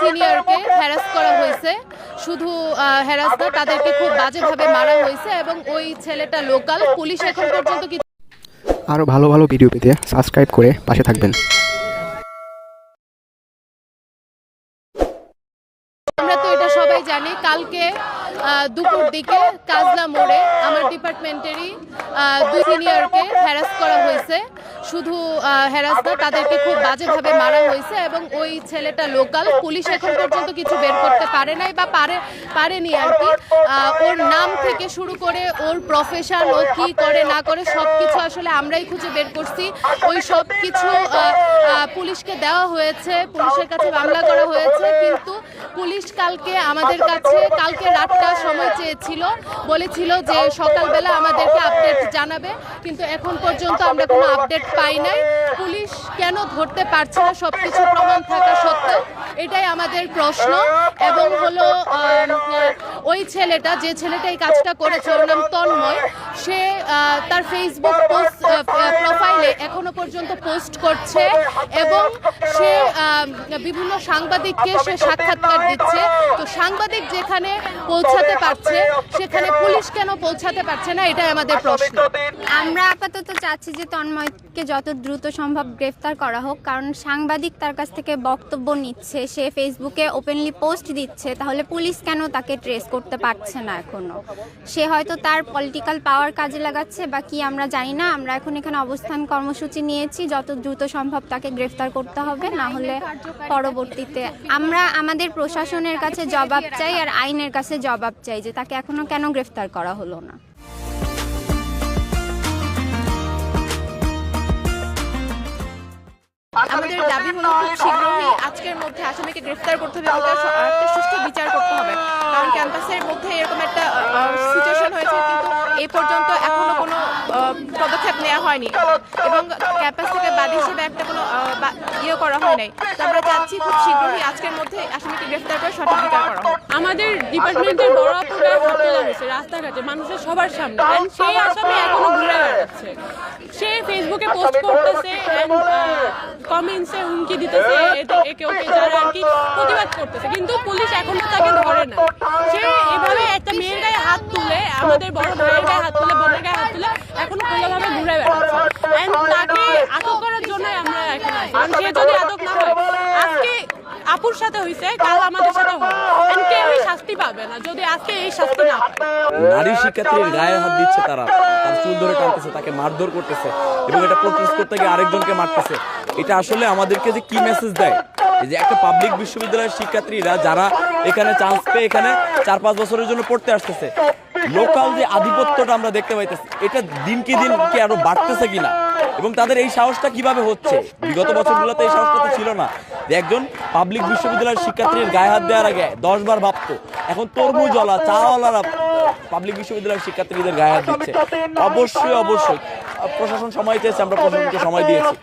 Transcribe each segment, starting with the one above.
সিনিয়রকে harass করা হয়েছে। শুধু হ্যারাস না তাদেরকে খুব বাজেভাবে মারা হয়েছে এবং ওই ছেলেটা লোকাল। পুলিশ এখন পর্যন্ত কিছু আরও ভালো ভালো ভিডিও পেতে সাবস্ক্রাইব করে পাশে থাকবেন। আমরা তো এটা সবাই জানি কালকে দুপুর দিকে কাজলা মোড়ে আমার ডিপার্টমেন্টেরই দুই সিনিয়রকে হ্যারাস করা হয়েছে। শুধু হ্যারাস না, তাদেরকে খুব বাজেভাবে মারা হয়েছে এবং ওই ছেলেটা লোকাল পুলিশ এখন পর্যন্ত কিছু বের করতে পারে নাই বা পারে, পারেনি আর কি। ওর নাম থেকে শুরু করে ওর প্রফেশন ও কি করে, না করে সব কিছু আসলে আমরাই খুঁজে বের করছি। ওই সব কিছু পুলিশকে দেওয়া হয়েছে, পুলিশের কাছে মামলা করা হয়েছে। কিন্তু পুলিশ কালকে আমাদের কাছে, কালকে রাতটা সময় চেয়েছিল, বলেছিল যে সকালবেলা আমাদেরকে আপডেট জানাবে, কিন্তু এখন পর্যন্ত আমরা কোনো আপডেট পাই নাই। পুলিশ কেন ধরতে পারছে না সব কিছু প্রমাণ থাকা সত্ত্বেও? এটাই আমাদের প্রশ্ন। এবং হলো ওই ছেলেটা, যে ছেলেটা এই কাজটা করেছে, ওর নাম তন্ময়। সে তার ফেসবুক পোস্ট প্রোফাইলে এখনও পর্যন্ত পোস্ট করছে এবং সে বিভিন্ন সাংবাদিককে সে সাক্ষাৎকার দিচ্ছে। তো সাংবাদিক যেখানে পৌঁছাতে পারছে, সেখানে পুলিশ কেন পৌঁছাতে পারছে না, এটাই আমাদের প্রশ্ন। আমরা আপাতত চাচ্ছি যে তন্ময়কে যত দ্রুত সম্ভব গ্রেফতার করা হোক, কারণ সাংবাদিক তার কাছ থেকে বক্তব্য নিচ্ছে, সে ফেসবুকে ওপেনলি পোস্ট দিচ্ছে, তাহলে পুলিশ কেন তাকে ট্রেস করতে পারছে না এখনও। সে হয়তো তার পলিটিক্যাল পাওয়ার কাজে লাগাচ্ছে বা কি আমরা জানি না। আমরা এখন এখানে অবস্থান কর্মসূচি নিয়েছি যত দ্রুত সম্ভব তাকে গ্রেফতার করতে হবে না হলে পরবর্তীতে আমরা আমাদের প্রশাসনের কাছে জবাব চাই আর আইনের কাছে জবাব চাই যে তাকে এখনও কেন গ্রেফতার করা হলো না। আমাদের দাবি হলো খুব শীঘ্রই আজকের মধ্যে আসামিকে গ্রেফতার করতে হবে। এবং একটা সুষ্ঠু বিচার করতে হবে কারণ ক্যাম্পাসের মধ্যে এরকম একটা সিচুয়েশন হয়েছে কিন্তু এই পর্যন্ত এখনও কোনো আহ, পদক্ষেপ নেওয়া হয়নি। এবং ক্যাপাসিটি বাদ হিসেবে একটা কোনো ইয়ে করা হয় নাই। তো আমরা চাচ্ছি খুব শীঘ্রই আজকের মধ্যে আসামিকে গ্রেফতার করে সঠিক বিচার করা আমাদের ডিপার্টমেন্টের বড় অপরাধ হয়েছে রাস্তাঘাটে মানুষের সবার সামনে। সেই আসামি এখনও ঘুরে বেড়াচ্ছে। ফেসবুকে পোস্ট করতেছে কমেন্টসে হুমকি দিতেছে এটা একে ওকে যারা আর কি প্রতিবাদ করতেছে। কিন্তু পুলিশ এখনও তাকে ধরে না। সে এভাবে একটা মেয়ের গায়ে হাত তুলে আমাদের বড় ভাইয়ের গায়ে হাত তুলে বোনের গায়ে হাত তুলে এখনও খোলাভাবে ঘুরে বেড়াচ্ছে And তাকে আটক করার জন্যই আমরা এখানে আছি কারণ সে যদি আটক না হয় আজকে আপুর সাথে হইছে, কাল আমাদের সাথে হবে। কেউই শাস্তি পাবে না, যদি আজকে এই শাস্তি না নারী শিক্ষার্থীর গায়ে হাত দিচ্ছে তারা। তার চুল ধরে টানতেছে, তাকে মারধর করতেছে এবং এটা প্রোটেস্ট করতে গিয়ে আরেকজনকে মারতেছে। এটা আসলে আমাদেরকে যে কি মেসেজ দেয়? যে একটা পাবলিক বিশ্ববিদ্যালয়ের শিক্ষার্থীরা যারা এখানে চান্স পেয়ে এখানে চার পাঁচ বছরের জন্য পড়তে আসতেছে লোকাল যে আধিপত্যটা আমরা দেখতে পাইতেছি, এটা দিনকে দিন কি আরও বাড়তেছে কিনা? এবং তাদের এই সাহসটা কীভাবে হচ্ছে? বিগত বছরগুলোতে এই সাহসটা তো ছিল না। একজন পাবলিক বিশ্ববিদ্যালয়ের শিক্ষার্থীর গায়ে হাত দেওয়ার আগে দশ বার ভাবতো, এখন তরমুজ তরমুজওয়ালা চাওয়ালারা পাবলিক বিশ্ববিদ্যালয়ের শিক্ষার্থীদের গায়ে হাত দিচ্ছে। অবশ্যই অবশ্যই। প্রশাসন সময় চেয়েছে, আমরা প্রশাসনকে সময় দিয়েছি।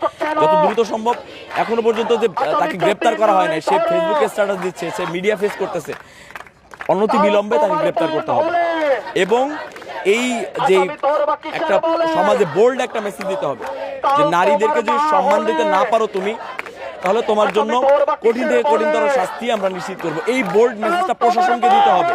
যত দ্রুত সম্ভব, এখনও পর্যন্ত যে তাকে গ্রেপ্তার করা হয় নাই, সে ফেসবুকে স্ট্যাটাস দিচ্ছে, সে মিডিয়া ফেস করতেছে। অনতি বিলম্বে তাকে গ্রেপ্তার করতে হবে। এবং এই যে একটা সমাজে বোল্ড একটা মেসেজ দিতে হবে যে, নারীদেরকে যদি সম্মান দিতে না পারো তুমি তাহলে তোমার জন্য কঠিন থেকে কঠিনতর শাস্তি আমরা নিশ্চিত করব। এই বোল্ড মেসেজটা প্রশাসনকে দিতে হবে।